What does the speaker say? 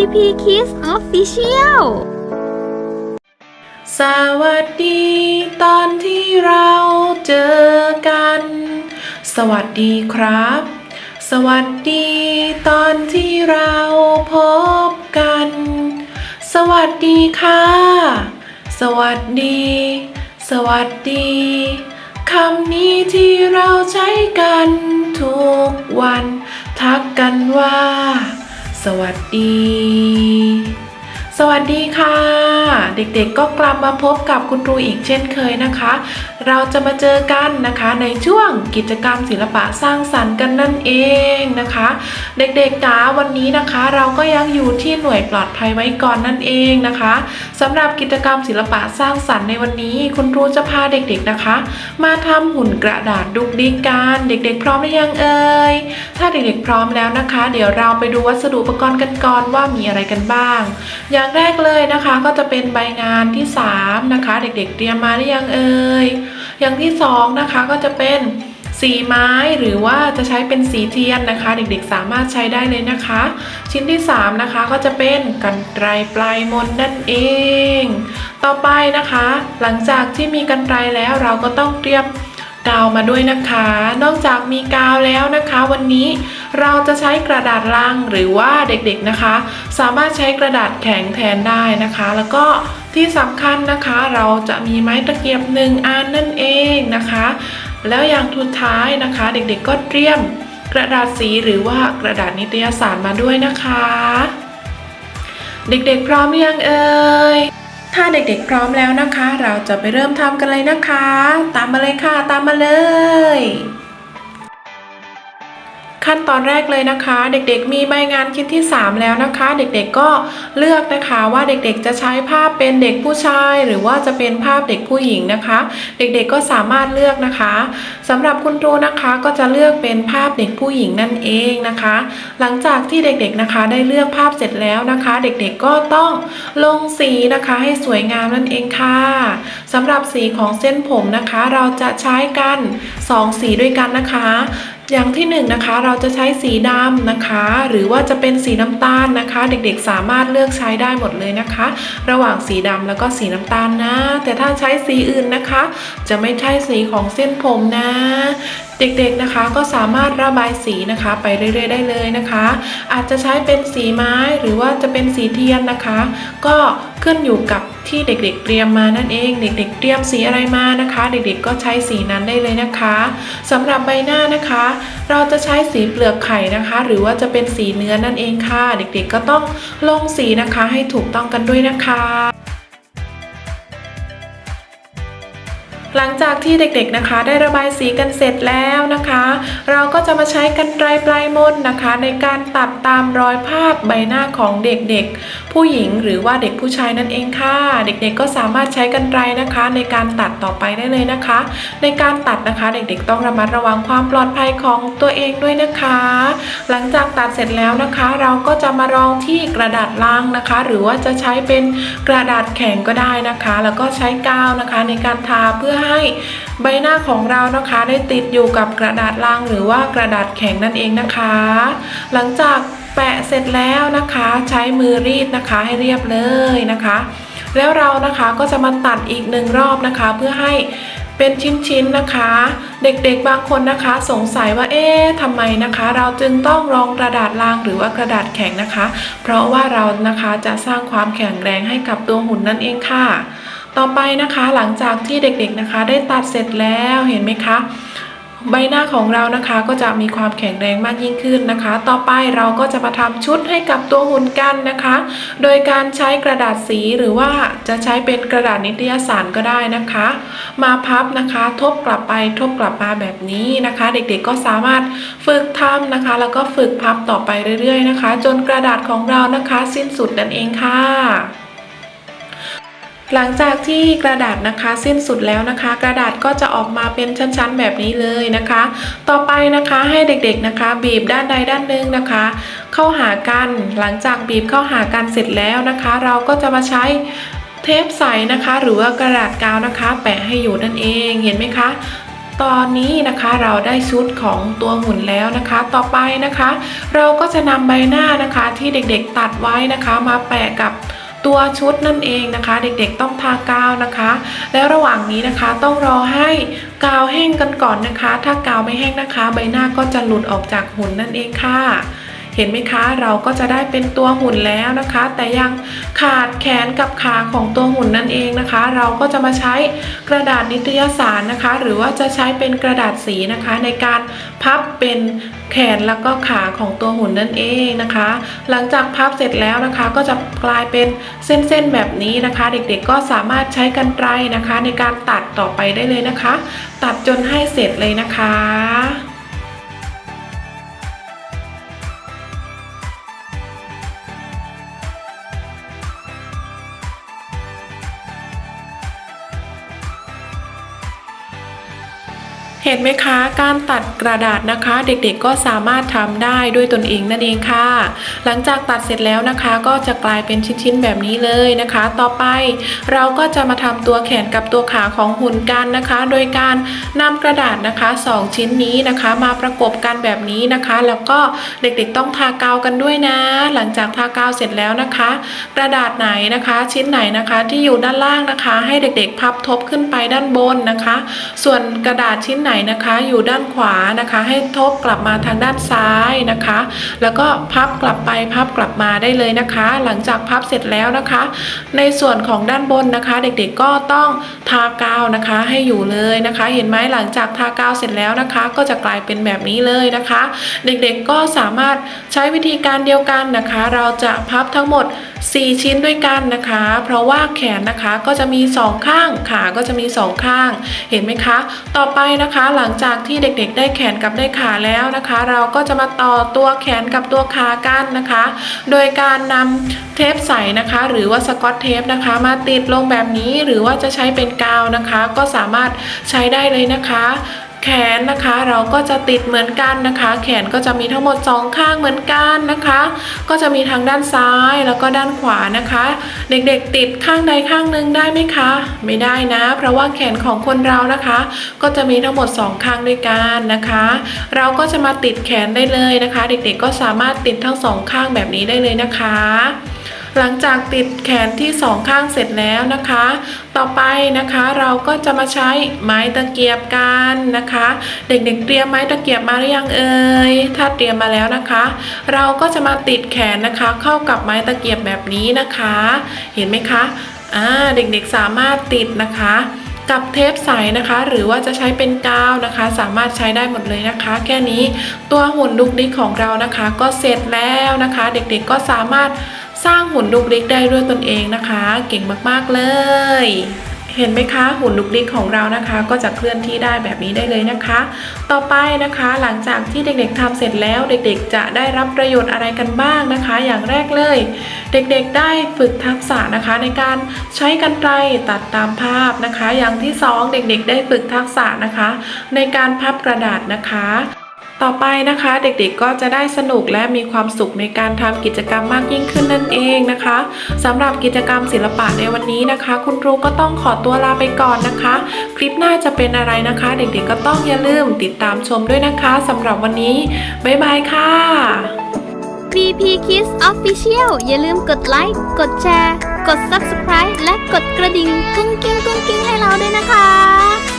EP Kids Official สวัสดีตอนที่เราเจอกัน สวัสดีครับ สวัสดีตอนที่เราพบกัน สวัสดีค่ะ สวัสดี สวัสดีคำนี้ที่เราใช้กันทุกวัน ทักกันว่า สวัสดี สวัสดีค่ะ เด็กๆก็กลับมาพบกับคุณครูอีกเช่นเคยนะคะ เราจะมาเจอกันนะคะในช่วงกิจกรรมศิลปะสร้างสรรค์กันนั่นเองนะคะ เด็กๆจ๋าวันนี้นะคะ เราก็ยังอยู่ที่หน่วยปลอดภัยไว้ก่อนนั่นเองนะคะสำหรับกิจกรรมศิลปะสร้างสรรค์ในวันนี้ คุณครูจะพาเด็กๆนะคะ มาทำหุ่นกระดาษดุกดิกกันเด็ก ๆ พร้อมหรือยังเอ่ยถ้าเด็กๆพร้อมแล้วนะคะ เดี๋ยวเราไปดูวัสดุอุปกรณ์กันก่อนว่ามีอะไรกันบ้างอย่างางแรกเลยนะคะก็จะเป็นใบงานที่ 3 นะคะ เด็กๆเตรียมมาหรือยังเอ่ยอย่างที่ 2 นะคะก็จะเป็นสีไม้หรือว่าจะใช้เป็นสีเทียนนะคะ เด็กๆสามารถใช้ได้เลยนะคะ ชิ้นที่ 3 นะคะก็จะเป็นกันไกรปลายมนนั่นเอง ต่อไปนะคะ หลังจากที่มีกันไกรแล้วเราก็ต้องเตรียม กาวมาด้วยนะคะ นอกจากมีกาวแล้วนะคะ วันนี้เราจะใช้กระดาษลังหรือว่าเด็กๆนะคะ สามารถใช้กระดาษแข็งแทนได้นะคะ แล้วก็ที่สำคัญนะคะเราจะมีไม้ตะเกียบหนึ่งอันนั่นเองนะคะ แล้วอย่างทุดท้ายนะคะ เด็กๆก็เตรียมกระดาษสีหรือว่ากระดาษนิตยสารมาด้วยนะคะ เด็กๆพร้อมหรือยังเอ่ย ถ้าเด็กๆพร้อมแล้วนะคะ เราจะไปเริ่มทำกันเลยนะคะ ตามมาเลยค่ะ ตามมาเลย ขั้นตอนแรกเลยนะคะ เด็กๆ มีใบงานชิ้นที่ 3 แล้วนะคะ เด็กๆก็เลือกนะคะว่าเด็กๆจะใช้ภาพเป็นเด็กผู้ชาย หรือว่าจะเป็นภาพเด็กผู้หญิงนะคะ เด็กๆก็สามารถเลือกนะคะสำหรับคุณครูนะคะก็จะเลือกเป็นภาพเด็กผู้หญิงนั่นเองนะคะ หลังจากที่เด็กๆนะคะได้เลือกภาพเสร็จแล้วนะคะ เด็กๆก็ต้องลงสีนะคะให้สวยงามนั่นเองค่ะสำหรับสีของเส้นผมนะคะ เราจะใช้กันสองสีด้วยกันนะคะ อย่างที่หนึ่งนะคะเราจะใช้สีดำนะคะ หรือว่าจะเป็นสีน้ำตาลนะคะ เด็กๆสามารถเลือกใช้ได้หมดเลยนะคะ ระหว่างสีดำแล้วก็สีน้ำตาลนะ แต่ถ้าใช้สีอื่นนะคะ จะไม่ใช่สีของเส้นผมนะเด็กๆนะคะก็สามารถระบายสีนะคะ ไปเรื่อยๆได้เลยนะคะ อาจจะใช้เป็นสีไม้หรือว่าจะเป็นสีเทียนนะคะ ก็ขึ้นอยู่กับที่เด็กๆเตรียมมานั่นเอง เด็ก ๆ เตรียมสีอะไรมานะคะ เด็กๆก็ใช้สีนั้นได้เลยนะคะสำหรับใบหน้านะคะ เราจะใช้สีเปลือกไข่นะคะ หรือว่าจะเป็นสีเนื้อนั่นเองค่ะ เด็กๆก็ต้องลงสีนะคะให้ถูกต้องกันด้วยนะคะ หลังจากที่เด็กๆนะคะ ได้ระบายสีกันเสร็จแล้วนะคะ เราก็จะมาใช้กันไกรปลายมนนะคะ ในการตัดตามรอยภาพใบหน้าของเด็กๆ ผู้หญิงหรือว่าเด็กผู้ชายนั่นเองค่ะ เด็กๆก็สามารถใช้กันไกรนะคะ ในการตัดต่อไปได้เลยนะคะ ในการตัดนะคะเด็กๆ ต้องระมัดระวังความปลอดภัยของตัวเองด้วยนะคะ หลังจากตัดเสร็จแล้วนะคะ เราก็จะมารองที่กระดาษลังนะคะ หรือว่าจะใช้เป็นกระดาษแข็งก็ได้นะคะ แล้วก็ใช้กาวนะคะในการทาเพื่อให้ใบหน้าของเรานะคะได้ติดอยู่กับกระดาษลังหรือว่ากระดาษแข็งนั่นเองนะคะ หลังจากแปะเสร็จแล้วนะคะ ใช้มือรีดนะคะให้เรียบเลยนะคะ แล้วเรานะคะก็จะมาตัดอีกหนึ่งรอบนะคะ เพื่อให้เป็นชิ้นๆนะคะ เด็กๆบางคนนะคะ สงสัยว่าเอ๊ะทำไมนะคะ เราจึงต้องรองกระดาษรางหรือว่ากระดาษแข็งนะคะ เพราะว่าเรานะคะจะสร้างความแข็งแรงให้กับตัวหุ่นนั่นเองค่ะ ต่อไปนะคะหลังจากที่เด็กๆนะคะ ได้ตัดเสร็จแล้วเห็นไหมคะ ใบหน้าของเรานะคะก็จะมีความแข็งแรงมากยิ่งขึ้นนะคะ ต่อไปเราก็จะมาทำชุดให้กับตัวหุ่นกันนะคะ โดยการใช้กระดาษสีหรือว่าจะใช้เป็นกระดาษนิตยสารก็ได้นะคะ มาพับนะคะ ทบกลับไปทบกลับมาแบบนี้นะคะ เด็กๆก็สามารถฝึกทำนะคะ แล้วก็ฝึกพับต่อไปเรื่อยๆนะคะ จนกระดาษของเรานะคะ สิ้นสุดนั่นเองค่ะ หลังจากที่กระดาษนะคะสิ้นสุดแล้วนะคะ กระดาษก็จะออกมาเป็นชั้นๆแบบนี้เลยนะคะ ต่อไปนะคะให้เด็กๆนะคะ บีบด้านใดด้านหนึ่งนะคะ เข้าหากันหลังจากบีบเข้าหากันเสร็จแล้วนะคะ เราก็จะมาใช้เทปใสนะคะ หรือว่ากระดาษกาวนะคะ แปะให้อยู่นั่นเองเห็นไหมคะตอนนี้นะคะเราได้ชุดของตัวหุ่นแล้วนะคะ ต่อไปนะคะ เราก็จะนำใบหน้านะคะที่เด็กๆตัดไว้นะคะ มาแปะกับ ตัวชุดนั่นเองนะคะ เด็กๆต้องทากาวนะคะ แล้วระหว่างนี้นะคะต้องรอให้กาวแห้งกันก่อนนะคะ ถ้ากาวไม่แห้งนะคะ ใบหน้าก็จะหลุดออกจากหุ่นนั่นเองค่ะ เห็นไหมคะเราก็จะได้เป็นตัวหุ่นแล้วนะคะ แต่ยังขาดแขนกับขาของตัวหุ่นนั่นเองนะคะ เราก็จะมาใช้กระดาษนิตยสารนะคะ หรือว่าจะใช้เป็นกระดาษสีนะคะ ในการพับเป็นแขนแล้วก็ขาของตัวหุ่นนั่นเองนะคะ หลังจากพับเสร็จแล้วนะคะก็จะกลายเป็นเส้นๆแบบนี้นะคะ เด็กๆก็สามารถใช้กรรไกรนะคะ ในการตัดต่อไปได้เลยนะคะ ตัดจนให้เสร็จเลยนะคะ เห็นไหมคะการตัดกระดาษนะคะ เด็กๆก็สามารถทำได้ด้วยตนเองนั่นเองค่ะ หลังจากตัดเสร็จแล้วนะคะ ก็จะกลายเป็นชิ้นๆแบบนี้เลยนะคะ ต่อไปเราก็จะมาทำตัวแขนกับตัวขาของหุ่นกันนะคะ โดยการนำกระดาษนะคะสองชิ้นนี้นะคะ มาประกบกันแบบนี้นะคะ แล้วก็เด็กๆต้องทากาวกันด้วยนะ หลังจากทากาวเสร็จแล้วนะคะ กระดาษไหนนะคะ ชิ้นไหนนะคะที่อยู่ด้านล่างนะคะ ให้เด็กๆพับทบขึ้นไปด้านบนนะคะ ส่วนกระดาษชิ้นไหนนะคะ อยู่ด้านขวานะคะ ให้ทบกลับมาทางด้านซ้ายนะคะ แล้วก็พับกลับไปพับกลับมาได้เลยนะคะ หลังจากพับเสร็จแล้วนะคะ ในส่วนของด้านบนนะคะ เด็กๆก็ต้องทากาวนะคะให้อยู่เลยนะคะ เห็นไหมหลังจากทากาวเสร็จแล้วนะคะ ก็จะกลายเป็นแบบนี้เลยนะคะ เด็กๆก็สามารถใช้วิธีการเดียวกันนะคะ เราจะพับทั้งหมด 4 ชิ้นด้วยกันนะคะ เพราะว่าแขนนะคะก็จะมี 2 ข้างขาก็จะมี 2 ข้าง เห็นไหมคะ ต่อไปนะคะหลังจากที่เด็กๆ ได้แขนกับได้ขาแล้วนะคะ เราก็จะมาต่อตัวแขนกับตัวขากันนะคะ โดยการนำเทปใสนะคะ หรือว่าสกอตเทปนะคะ มาติดลงแบบนี้หรือว่าจะใช้เป็นกาวนะคะ ก็สามารถใช้ได้เลยนะคะ แขนนะคะเราก็จะติดเหมือนกันนะคะ แขนก็จะมีทั้งหมดสองข้างเหมือนกันนะคะ ก็จะมีทั้งด้านซ้ายแล้วก็ด้านขวานะคะ เด็กๆติดข้างใดข้างหนึ่งได้ไหมคะ ไม่ได้นะ เพราะว่าแขนของคนเรานะคะ ก็จะมีทั้งหมดสองข้างด้วยกันนะคะ เราก็จะมาติดแขนได้เลยนะคะ เด็กๆก็สามารถติดทั้งสองข้างแบบนี้ได้เลยนะคะ หลังจากติดแขนที่สองข้างเสร็จแล้วนะคะ ต่อไปนะคะเราก็จะมาใช้ไม้ตะเกียบกันนะคะ เด็กๆเตรียมไม้ตะเกียบมาหรือยังเอ่ยถ้าเตรียมมาแล้วนะคะ เราก็จะมาติดแขนนะคะ เข้ากับไม้ตะเกียบแบบนี้นะคะ เห็นไหมคะอ่าเด็กๆสามารถติดนะคะกับเทปใสนะคะ หรือว่าจะใช้เป็นกาวนะคะ สามารถใช้ได้หมดเลยนะคะ แค่นี้ตัวหุ่นดุกดิกของเรานะคะ ก็เสร็จแล้วนะคะ เด็กๆก็สามารถ สร้างหุ่นดุกดิกได้ด้วยตนเองนะคะ เก่งมากๆเลย เห็นไหมคะหุ่นลุกดิกของเรานะคะ ก็จะเคลื่อนที่ได้แบบนี้ได้เลยนะคะ ต่อไปนะคะหลังจากที่เด็กๆทำเสร็จแล้วเด็กๆ จะได้รับประโยชน์อะไรกันบ้างนะคะ อย่างแรกเลย เด็กๆได้ฝึกทักษะนะคะ ในการใช้กรรไกรตัดตามภาพนะคะ อย่างที่สองเด็กๆ ได้ฝึกทักษะนะคะ ในการพับกระดาษนะคะ ต่อไปนะคะเด็กๆก็จะได้สนุกและมีความสุขในการทำกิจกรรมมากยิ่งขึ้นนั่นเองนะคะสำหรับกิจกรรมศิลปะในวันนี้นะคะ คุณครูก็ต้องขอตัวลาไปก่อนนะคะ คลิปหน้าจะเป็นอะไรนะคะ เด็กๆก็ต้องอย่าลืมติดตามชมด้วยนะคะสำหรับวันนี้บ๊ายบายค่ะ VP Kids Official อย่าลืมกดไลค์กดแชร์ กด Subscribe และกดกระดิ่งกุ้งกิ้งกุ้งกิ้งให้เราด้วยนะคะ